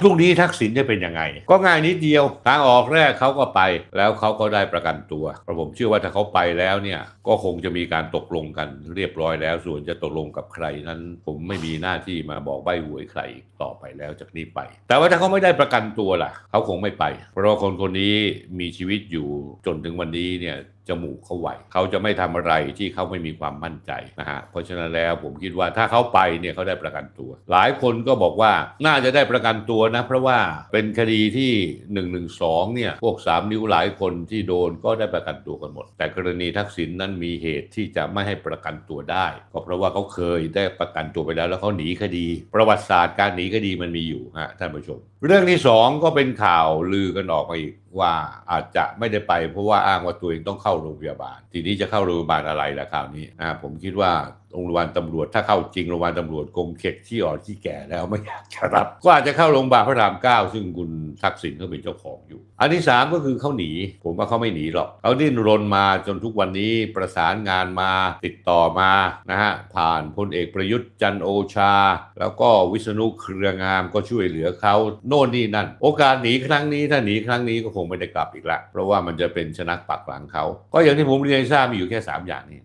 พรุ่งนี้ทักษิณจะเป็นยังไง ก็ง่ายนิดเดียวทางออกแรกเขาก็ไป แล้วเขาก็ได้ประกันตัวเพราะผมเชื่อว่าถ้าเขาไปแล้วเนี่ยก็คงจะมีการตกลงกันเรียบร้อยแล้ว ส่วนจะตกลงกับใครนั้น ผมไม่มีหน้าที่มาบอกใบหวยใครต่อไปแล้วจากนี้ไป แต่ว่าถ้าเขาไม่ได้ประกันตัวล่ะ เขาคงไม่ไป เพราะคนคนนี้มีชีวิตอยู่จนถึงวันนี้เนี่ยจมูกเขาไหวเขาจะไม่ทำอะไรที่เขาไม่มีความมั่นใจนะฮะเพราะฉะนั้นแล้วผมคิดว่าถ้าเขาไปเนี่ยเขาได้ประกันตัว หลายคนก็บอกว่าน่าจะได้ประกันตัวนะ เพราะว่าเป็นคดีที่1นึเนี่ยพวก 3 นิ้วหลายคนที่โดนก็ได้ประกันตัวกันหมด แต่กรณีทักษิณนั้นมีเหตุที่จะไม่ให้ประกันตัวได้ ก็เพราะว่าเขาเคยได้ประกันตัวไปแล้วแล้วเขาหนีคดี ประวัติศาสตร์การหนีคดีมันมีอยู่ฮะท่านผู้ชม เรื่องที่สองก็เป็นข่าวลือกันออกมาอีกว่าอาจจะไม่ได้ไปเพราะว่าอ้างว่าตัวเองต้องเข้าโรงพยาบาล ทีนี้จะเข้าโรงพยาบาลอะไรล่ะคราวนี้อ่าผมคิดว่า โรงพยาบาลตำรวจถ้าเข้าจริงโรงพยาบาลตำรวจคงเข็ดที่อ่อนที่แก่แล้วไม่อยากจะรับ ก็อาจจะเข้าโรงพยาบาลพระรามเก้าซึ่งคุณทักษิณเขาเป็นเจ้าของอยู่ อันที่สามก็คือเขาหนี ผมว่าเขาไม่หนีหรอกเขาดิ้นรนมาจนทุกวันนี้ประสานงานมาติดต่อมานะฮะผ่านพลเอกประยุทธ์จันโอชา แล้วก็วิษณุเครืองามก็ช่วยเหลือเขาโน่นนี่นั่น โอกาสหนีครั้งนี้ถ้าหนีครั้งนี้ก็คงไม่ได้กลับอีกละเพราะว่ามันจะเป็นชนักปักหลังเขาก็อย่างที่ผมเรียนให้ทราบมีอยู่แค่ 3 อย่างนี้